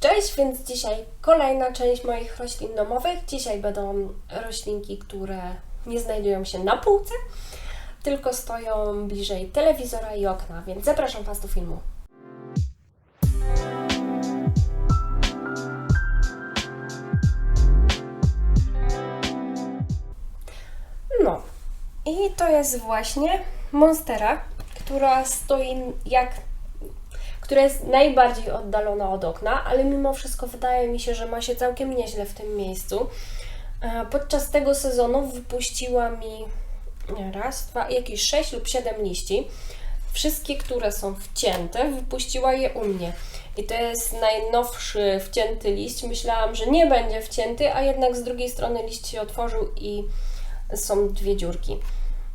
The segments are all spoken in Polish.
Cześć, więc dzisiaj kolejna część moich roślin domowych. Dzisiaj będą roślinki, które nie znajdują się na półce, tylko stoją bliżej telewizora i okna, więc zapraszam Was do filmu. No, i to jest właśnie Monstera, która stoi jak która jest najbardziej oddalona od okna, ale mimo wszystko wydaje mi się, że ma się całkiem nieźle w tym miejscu. Podczas tego sezonu wypuściła mi raz, dwa, jakieś sześć lub siedem liści. Wszystkie, które są wcięte, wypuściła je u mnie. I to jest najnowszy wcięty liść. Myślałam, że nie będzie wcięty, a jednak z drugiej strony liść się otworzył i są dwie dziurki.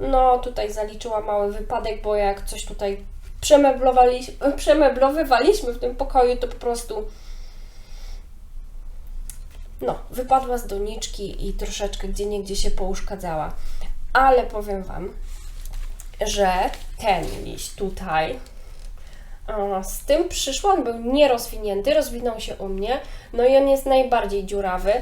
No, tutaj zaliczyła mały wypadek, bo jak coś tutaj przemeblowali, przemeblowywaliśmy w tym pokoju, to po prostu no, wypadła z doniczki i troszeczkę gdzie niegdzie się pouszkadzała. Ale powiem Wam, że ten liść tutaj z tym przyszło, on był nierozwinięty, rozwinął się u mnie, no i on jest najbardziej dziurawy,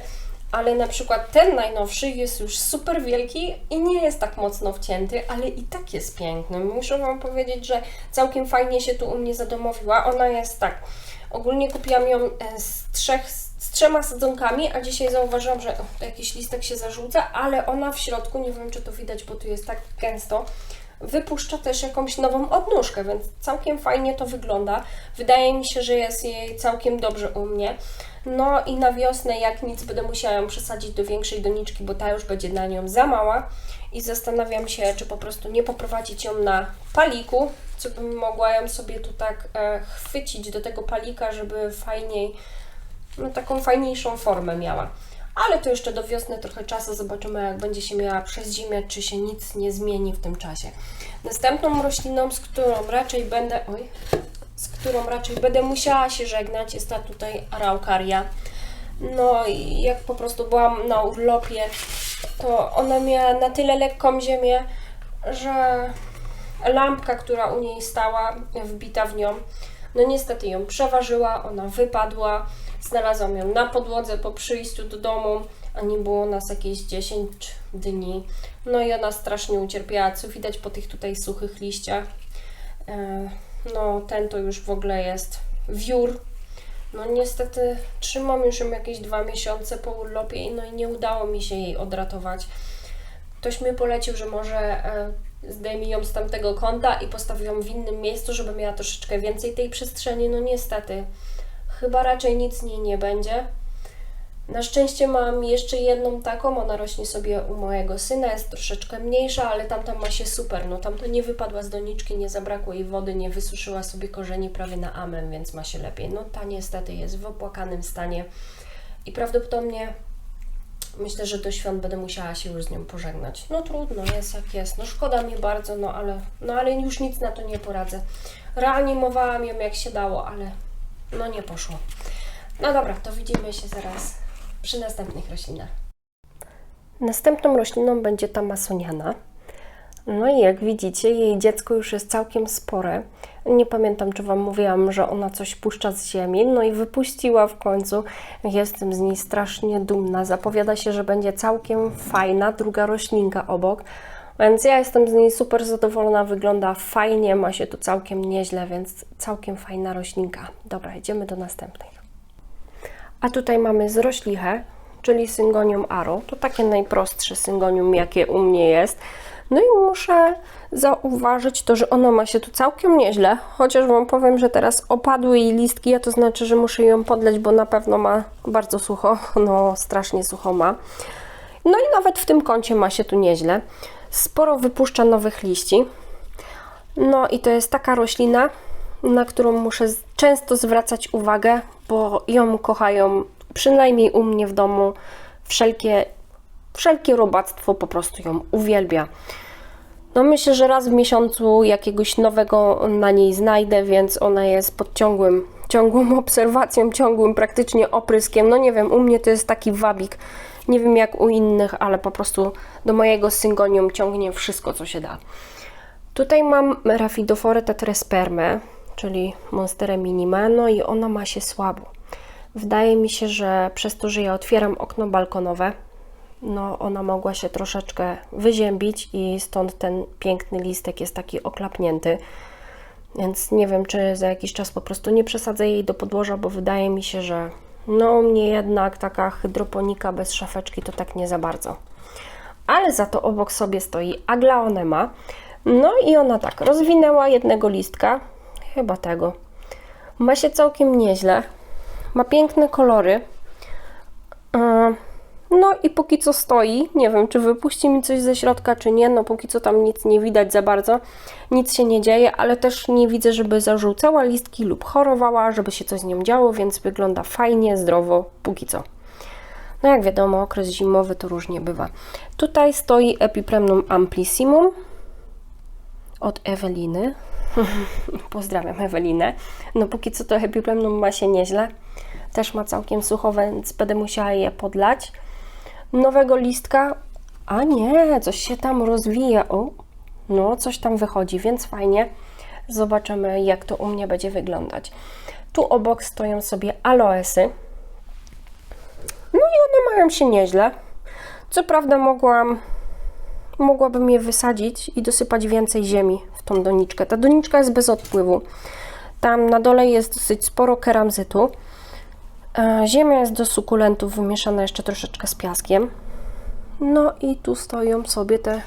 ale na przykład ten najnowszy jest już super wielki i nie jest tak mocno wcięty, ale i tak jest piękny. Muszę Wam powiedzieć, że całkiem fajnie się tu u mnie zadomowiła. Ona jest tak, ogólnie kupiłam ją e, z, trzech, z trzema sadzonkami, a dzisiaj zauważyłam, że jakiś listek się zarzuca, ale ona w środku, nie wiem czy to widać, bo tu jest tak gęsto, wypuszcza też jakąś nową odnóżkę, więc całkiem fajnie to wygląda. Wydaje mi się, że jest jej całkiem dobrze u mnie. No i na wiosnę, jak nic, będę musiała ją przesadzić do większej doniczki, bo ta już będzie na nią za mała. I zastanawiam się, czy po prostu nie poprowadzić ją na paliku, co bym mogła ją sobie tu tak e, chwycić do tego palika, żeby fajniej, no taką fajniejszą formę miała. Ale to jeszcze do wiosny trochę czasu, zobaczymy jak będzie się miała przez zimę, czy się nic nie zmieni w tym czasie. Następną rośliną, z którą raczej będę, oj, z którą raczej będę musiała się żegnać, jest ta tutaj araukaria. No i jak po prostu byłam na urlopie, to ona miała na tyle lekką ziemię, że lampka, która u niej stała, wbita w nią, no niestety ją przeważyła, ona wypadła. Znalazłam ją na podłodze po przyjściu do domu, a nie było nas jakieś 10 dni. No i ona strasznie ucierpiała, co widać po tych tutaj suchych liściach. E, No, ten to już w ogóle jest wiór. No niestety trzymam już ją jakieś dwa miesiące po urlopie, no i nie udało mi się jej odratować. Ktoś mi polecił, że może e, zdejmij ją z tamtego kąta i postawię ją w innym miejscu, żeby miała troszeczkę więcej tej przestrzeni. No niestety, chyba raczej nic z niej nie będzie. Na szczęście mam jeszcze jedną taką, ona rośnie sobie u mojego syna, jest troszeczkę mniejsza, ale tamta ma się super. No tamto nie wypadła z doniczki, nie zabrakło jej wody, nie wysuszyła sobie korzeni prawie na amen, więc ma się lepiej. No ta niestety jest w opłakanym stanie i prawdopodobnie myślę, że do świąt będę musiała się już z nią pożegnać. No trudno, jest jak jest. No szkoda mi bardzo, no ale, no ale już nic na to nie poradzę. Reanimowałam ją jak się dało, ale no nie poszło. No dobra, to widzimy się zaraz przy następnych roślinach. Następną rośliną będzie ta masoniana. No i jak widzicie, jej dziecko już jest całkiem spore. Nie pamiętam, czy Wam mówiłam, że ona coś puszcza z ziemi. No i wypuściła w końcu. Jestem z niej strasznie dumna. Zapowiada się, że będzie całkiem fajna druga roślinka obok. Więc ja jestem z niej super zadowolona. Wygląda fajnie, ma się tu całkiem nieźle, więc całkiem fajna roślinka. Dobra, idziemy do następnej. A tutaj mamy zroślichę, czyli syngonium aro. To takie najprostsze syngonium, jakie u mnie jest. No i muszę zauważyć to, że ona ma się tu całkiem nieźle, chociaż Wam powiem, że teraz opadły jej listki, a to znaczy, że muszę ją podleć, bo na pewno ma bardzo sucho, no strasznie sucho ma. No i nawet w tym kącie ma się tu nieźle. Sporo wypuszcza nowych liści. No i to jest taka roślina, na którą muszę często zwracać uwagę, bo ją kochają, przynajmniej u mnie w domu, wszelkie, wszelkie robactwo po prostu ją uwielbia. No myślę, że raz w miesiącu jakiegoś nowego na niej znajdę, więc ona jest pod ciągłym, ciągłą obserwacją, ciągłym praktycznie opryskiem. No nie wiem, u mnie to jest taki wabik. Nie wiem jak u innych, ale po prostu do mojego syngonium ciągnie wszystko, co się da. Tutaj mam Raphidophorę tetrespermę, czyli Monsterę minima, no i ona ma się słabo. Wydaje mi się, że przez to, że ja otwieram okno balkonowe, no ona mogła się troszeczkę wyziębić i stąd ten piękny listek jest taki oklapnięty. Więc nie wiem, czy za jakiś czas po prostu nie przesadzę jej do podłoża, bo wydaje mi się, że no mnie jednak taka hydroponika bez szafeczki to tak nie za bardzo. Ale za to obok sobie stoi aglaonema. No i ona tak rozwinęła jednego listka, chyba tego. Ma się całkiem nieźle. Ma piękne kolory. Yy, No i póki co stoi, nie wiem, czy wypuści mi coś ze środka, czy nie, no póki co tam nic nie widać za bardzo, nic się nie dzieje, ale też nie widzę, żeby zarzucała listki lub chorowała, żeby się coś z nią działo, więc wygląda fajnie, zdrowo, póki co. No jak wiadomo, okres zimowy to różnie bywa. Tutaj stoi Epipremnum amplissimum od Eweliny. Pozdrawiam Ewelinę. No póki co to Epipremnum ma się nieźle. Też ma całkiem sucho, więc będę musiała je podlać. Nowego listka, a nie, coś się tam rozwija. O, no coś tam wychodzi, więc fajnie. Zobaczymy, jak to u mnie będzie wyglądać. Tu obok stoją sobie aloesy. No i one mają się nieźle. Co prawda mogłam, mogłabym je wysadzić i dosypać więcej ziemi w tą doniczkę. Ta doniczka jest bez odpływu. Tam na dole jest dosyć sporo keramzytu. E, Ziemia jest do sukulentów wymieszana jeszcze troszeczkę z piaskiem. No i tu stoją sobie te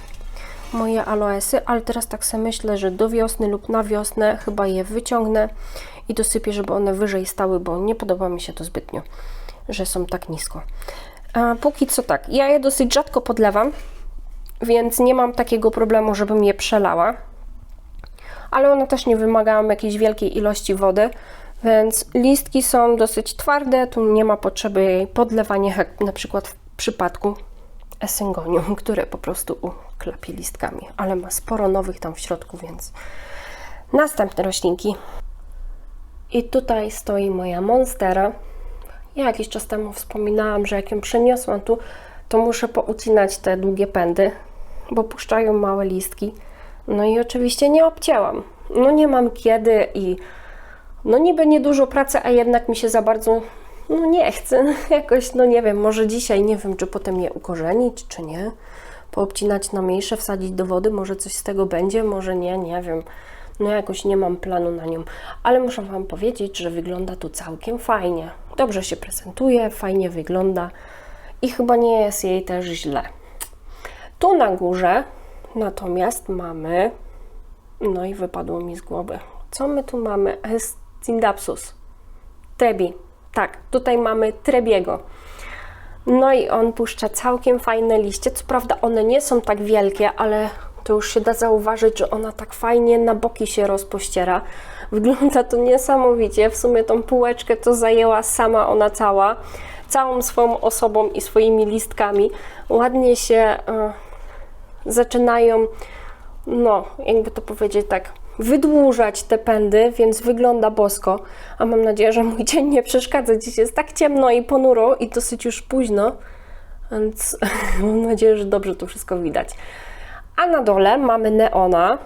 moje aloesy, ale teraz tak sobie myślę, że do wiosny lub na wiosnę chyba je wyciągnę i dosypię, żeby one wyżej stały, bo nie podoba mi się to zbytnio, że są tak nisko. A póki co tak, ja je dosyć rzadko podlewam, więc nie mam takiego problemu, żebym je przelała. Ale one też nie wymagają jakiejś wielkiej ilości wody, więc listki są dosyć twarde, tu nie ma potrzeby jej podlewania, na przykład w przypadku esyngonium, które po prostu uklepie listkami, ale ma sporo nowych tam w środku, więc następne roślinki. I tutaj stoi moja monstera. Ja jakiś czas temu wspominałam, że jak ją przeniosłam tu, to muszę poucinać te długie pędy, bo puszczają małe listki. No i oczywiście nie obcięłam. No nie mam kiedy i no niby niedużo pracy, a jednak mi się za bardzo no nie chcę. Jakoś, no nie wiem, może dzisiaj, nie wiem, czy potem je ukorzenić, czy nie. Poobcinać na mniejsze, wsadzić do wody, może coś z tego będzie, może nie, nie wiem. No jakoś nie mam planu na nią. Ale muszę Wam powiedzieć, że wygląda tu całkiem fajnie. Dobrze się prezentuje, fajnie wygląda i chyba nie jest jej też źle. Tu na górze natomiast mamy, no i wypadło mi z głowy, co my tu mamy? Scindapsus, Trebi, tak, tutaj mamy Trebiego. No i on puszcza całkiem fajne liście. Co prawda one nie są tak wielkie, ale to już się da zauważyć, że ona tak fajnie na boki się rozpościera. Wygląda to niesamowicie. W sumie tą półeczkę to zajęła sama ona cała, całą swoją osobą i swoimi listkami. Ładnie się e, zaczynają, no, jakby to powiedzieć tak, wydłużać te pędy, więc wygląda bosko. A mam nadzieję, że mój dzień nie przeszkadza. Dziś jest tak ciemno i ponuro i dosyć już późno, więc mam nadzieję, że dobrze to wszystko widać. A na dole mamy neona,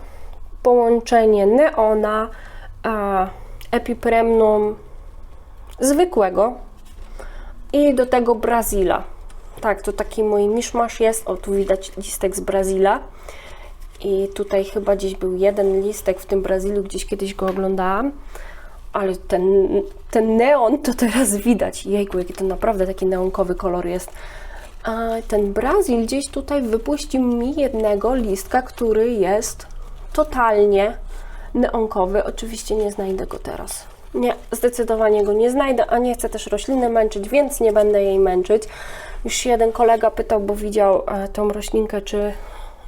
połączenie neona, a, epipremnum zwykłego i do tego Brazila. Tak, to taki mój miszmasz jest. O, tu widać listek z Brazila. I tutaj chyba gdzieś był jeden listek w tym Brazylu, gdzieś kiedyś go oglądałam. Ale ten, ten neon to teraz widać. Jejku, jaki to naprawdę taki neonkowy kolor jest. A ten Brazil gdzieś tutaj wypuścił mi jednego listka, który jest totalnie neonkowy. Oczywiście nie znajdę go teraz. Nie, zdecydowanie go nie znajdę, a nie chcę też rośliny męczyć, więc nie będę jej męczyć. Już jeden kolega pytał, bo widział e, tą roślinkę, czy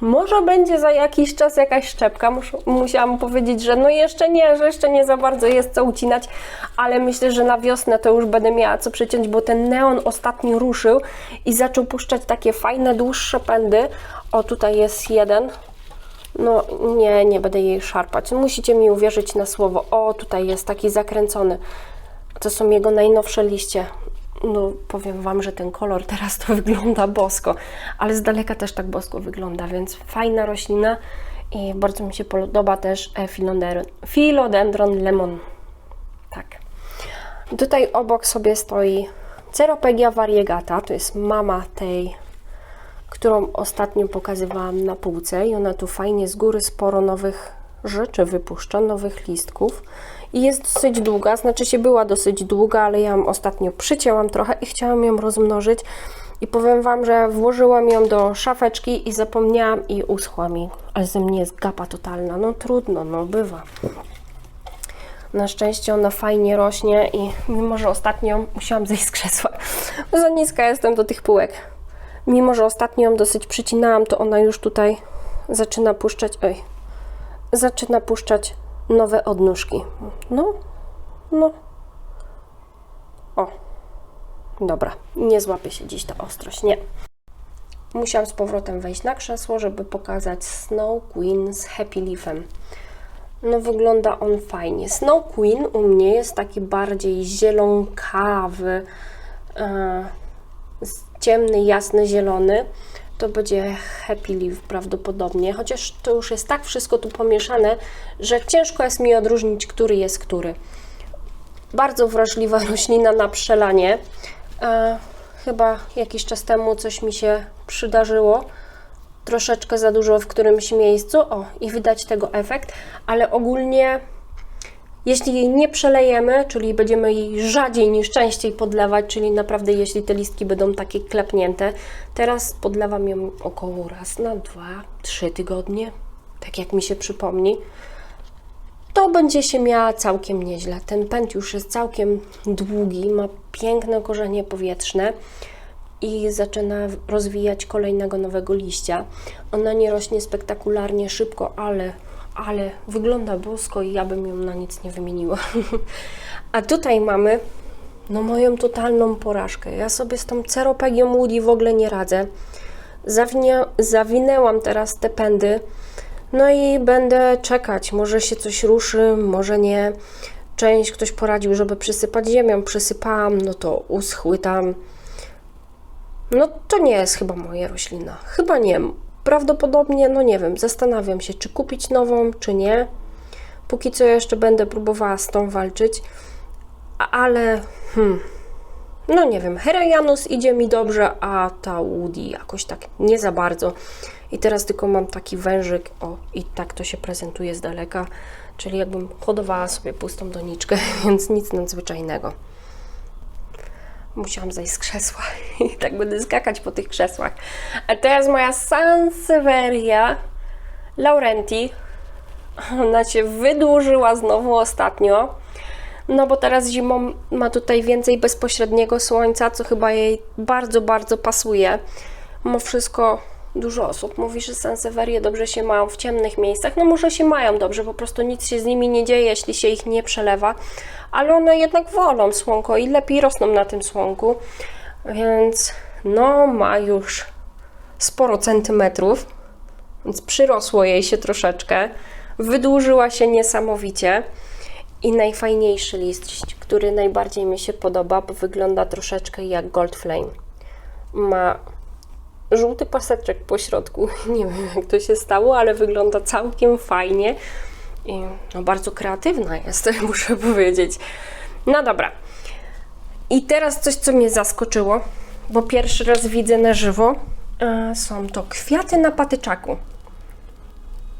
może będzie za jakiś czas jakaś szczepka. Mus, musiałam powiedzieć, że no jeszcze nie, że jeszcze nie za bardzo jest co ucinać, ale myślę, że na wiosnę to już będę miała co przeciąć, bo ten neon ostatnio ruszył i zaczął puszczać takie fajne, dłuższe pędy. O, tutaj jest jeden. No nie, nie będę jej szarpać. Musicie mi uwierzyć na słowo. O, tutaj jest taki zakręcony. To są jego najnowsze liście no powiem Wam, że ten kolor teraz to wygląda bosko, ale z daleka też tak bosko wygląda, więc fajna roślina i bardzo mi się podoba też philodendron, philodendron lemon. Tak. Tutaj obok sobie stoi Ceropegia variegata, to jest mama tej, którą ostatnio pokazywałam na półce i ona tu fajnie z góry sporo nowych rzeczy wypuszcza, nowych listków i jest dosyć długa, znaczy się była dosyć długa, ale ja ją ostatnio przycięłam trochę i chciałam ją rozmnożyć i powiem Wam, że włożyłam ją do szafeczki i zapomniałam i uschła mi, ale ze mnie jest gapa totalna, no trudno, no bywa. Na szczęście ona fajnie rośnie i mimo, że ostatnio musiałam zejść z krzesła, za niska jestem do tych półek. Mimo, że ostatnio ją dosyć przycinałam, to ona już tutaj zaczyna puszczać, oj, zaczyna puszczać nowe odnóżki. No, no. O, dobra, nie złapie się dziś ta ostrość, nie. Musiałam z powrotem wejść na krzesło, żeby pokazać Snow Queen z Happy Leafem. No wygląda on fajnie. Snow Queen u mnie jest taki bardziej zielonkawy, e, ciemny, jasny, zielony. To będzie Happy Leaf prawdopodobnie, chociaż to już jest tak wszystko tu pomieszane, że ciężko jest mi odróżnić, który jest który. Bardzo wrażliwa roślina na przelanie. E, chyba jakiś czas temu coś mi się przydarzyło troszeczkę za dużo w którymś miejscu, o i widać tego efekt, ale ogólnie jeśli jej nie przelejemy, czyli będziemy jej rzadziej niż częściej podlewać, czyli naprawdę jeśli te listki będą takie klepnięte, teraz podlewam ją około raz na dwa, trzy tygodnie, tak jak mi się przypomni, to będzie się miała całkiem nieźle. Ten pęd już jest całkiem długi, ma piękne korzenie powietrzne i zaczyna rozwijać kolejnego nowego liścia. Ona nie rośnie spektakularnie szybko, ale, ale wygląda bosko i ja bym ją na nic nie wymieniła. A tutaj mamy no moją totalną porażkę. Ja sobie z tą ceropegią Woody w ogóle nie radzę. Zawinęłam teraz te pędy, no i będę czekać. Może się coś ruszy, może nie. Część ktoś poradził, żeby przysypać ziemią. Przysypałam, no to uschły tam no to nie jest chyba moja roślina. Chyba nie. Prawdopodobnie, no nie wiem, zastanawiam się, czy kupić nową, czy nie. Póki co jeszcze będę próbowała z tą walczyć, ale hmm, no nie wiem, Herajanus idzie mi dobrze, a ta Woody jakoś tak nie za bardzo. I teraz tylko mam taki wężyk, o i tak to się prezentuje z daleka, czyli jakbym hodowała sobie pustą doniczkę, więc nic nadzwyczajnego musiałam zejść z krzesła i tak będę skakać po tych krzesłach. A to jest moja Sansevieria Laurenti. Ona się wydłużyła znowu ostatnio, no bo teraz zimą ma tutaj więcej bezpośredniego słońca, co chyba jej bardzo, bardzo pasuje. Ma wszystko Dużo osób mówi, że Sansevierie dobrze się mają w ciemnych miejscach. No może się mają dobrze, po prostu nic się z nimi nie dzieje, jeśli się ich nie przelewa, ale one jednak wolą słonko i lepiej rosną na tym słonku, więc no ma już sporo centymetrów, więc przyrosło jej się troszeczkę, wydłużyła się niesamowicie i najfajniejszy list, który najbardziej mi się podoba, bo wygląda troszeczkę jak Gold Flame. Ma żółty paseczek po środku. Nie wiem, jak to się stało, ale wygląda całkiem fajnie. I no, bardzo kreatywna jest, muszę powiedzieć. No dobra. I teraz coś, co mnie zaskoczyło, bo pierwszy raz widzę na żywo. Są to kwiaty na patyczaku.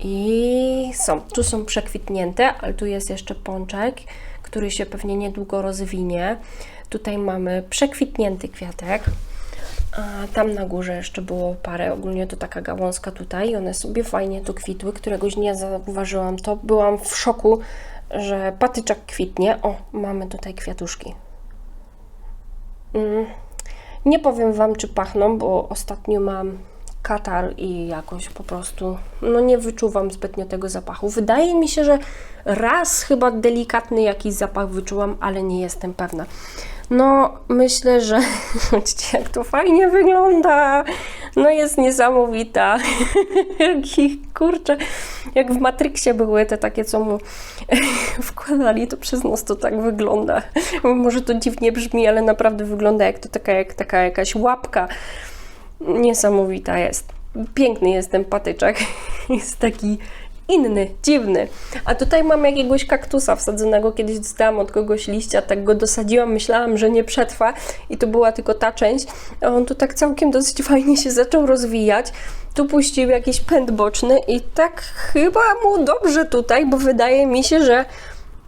I są, tu są przekwitnięte, ale tu jest jeszcze pączek, który się pewnie niedługo rozwinie. Tutaj mamy przekwitnięty kwiatek. A tam na górze jeszcze było parę, ogólnie to taka gałązka tutaj one sobie fajnie tu kwitły. Któregoś dnia zauważyłam to, byłam w szoku, że patyczak kwitnie. O, mamy tutaj kwiatuszki. Mm. Nie powiem Wam, czy pachną, bo ostatnio mam katar i jakoś po prostu no nie wyczuwam zbytnio tego zapachu. Wydaje mi się, że raz chyba delikatny jakiś zapach wyczułam, ale nie jestem pewna. No, myślę, że zobaczcie, jak to fajnie wygląda. No, jest niesamowita. Jaki kurczę, jak w Matrixie były te takie, co mu wkładali, to przez nos to tak wygląda. Może to dziwnie brzmi, ale naprawdę wygląda jak to taka, jak taka jakaś łapka. Niesamowita jest. Piękny jest ten patyczek. Jest taki inny, dziwny. A tutaj mam jakiegoś kaktusa wsadzonego, kiedyś dostałam od kogoś liścia, tak go dosadziłam, myślałam, że nie przetrwa i to była tylko ta część. A on tu tak całkiem dosyć fajnie się zaczął rozwijać. Tu puścił jakiś pęd boczny i tak chyba mu dobrze tutaj, bo wydaje mi się, że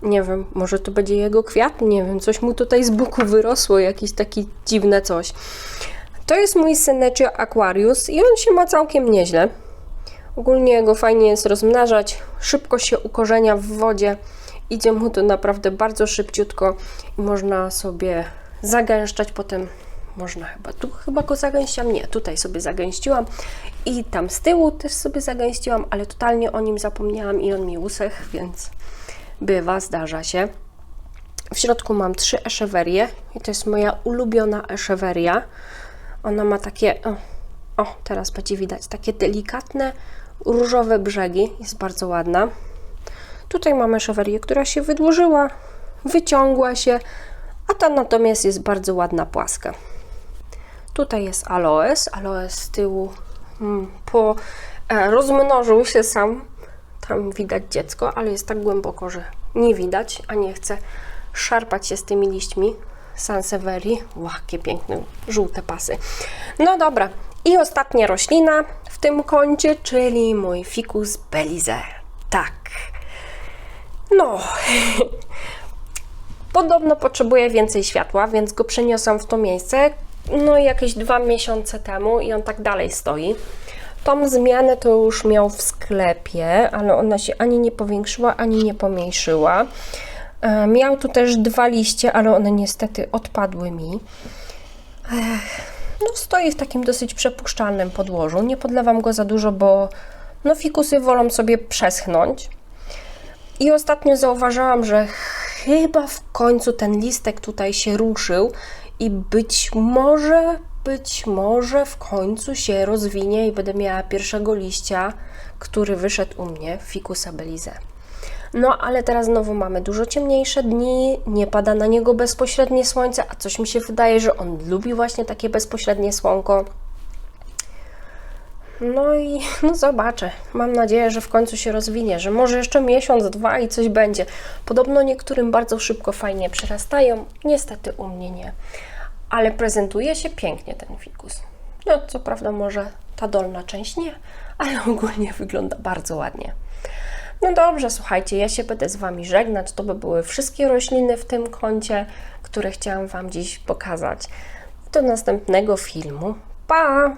nie wiem, może to będzie jego kwiat, nie wiem, coś mu tutaj z boku wyrosło, jakieś takie dziwne coś. To jest mój Senecio Aquarius i on się ma całkiem nieźle. Ogólnie go fajnie jest rozmnażać, szybko się ukorzenia w wodzie, idzie mu to naprawdę bardzo szybciutko i można sobie zagęszczać potem. Można chyba, tu chyba go zagęściłam, nie, tutaj sobie zagęściłam i tam z tyłu też sobie zagęściłam, ale totalnie o nim zapomniałam i on mi usechł, więc bywa, zdarza się. W środku mam trzy eszewerie i to jest moja ulubiona eszeweria. Ona ma takie, o, o, teraz będzie widać, takie delikatne, różowe brzegi. Jest bardzo ładna. Tutaj mamy szewerię, która się wydłużyła, wyciągła się, a ta natomiast jest bardzo ładna, płaska. Tutaj jest aloes. Aloes z tyłu mm, po, e, rozmnożył się sam. Tam widać dziecko, ale jest tak głęboko, że nie widać, a nie chcę szarpać się z tymi liśćmi. Sanseveri. Ła, jakie piękne, żółte pasy. No dobra. I ostatnia roślina w tym kącie, czyli mój ficus belize. Tak. No. Podobno potrzebuje więcej światła, więc go przeniosłam w to miejsce. No jakieś dwa miesiące temu i on tak dalej stoi. Tą zmianę to już miał w sklepie, ale ona się ani nie powiększyła, ani nie pomniejszyła. E, Miał tu też dwa liście, ale one niestety odpadły mi. Ech, no stoi w takim dosyć przepuszczalnym podłożu. Nie podlewam go za dużo, bo no fikusy wolą sobie przeschnąć. I ostatnio zauważyłam, że chyba w końcu ten listek tutaj się ruszył i być może, być może w końcu się rozwinie i będę miała pierwszego liścia, który wyszedł u mnie, Ficusa belize. No, ale teraz znowu mamy dużo ciemniejsze dni, nie pada na niego bezpośrednie słońce, a coś mi się wydaje, że on lubi właśnie takie bezpośrednie słonko. No i no zobaczę. Mam nadzieję, że w końcu się rozwinie, że może jeszcze miesiąc, dwa i coś będzie. Podobno niektórym bardzo szybko, fajnie przyrastają, niestety u mnie nie. Ale prezentuje się pięknie ten fikus. No, co prawda, może ta dolna część nie, ale ogólnie wygląda bardzo ładnie. No dobrze, słuchajcie, ja się będę z Wami żegnać. To by były wszystkie rośliny w tym kącie, które chciałam Wam dziś pokazać. Do następnego filmu. Pa!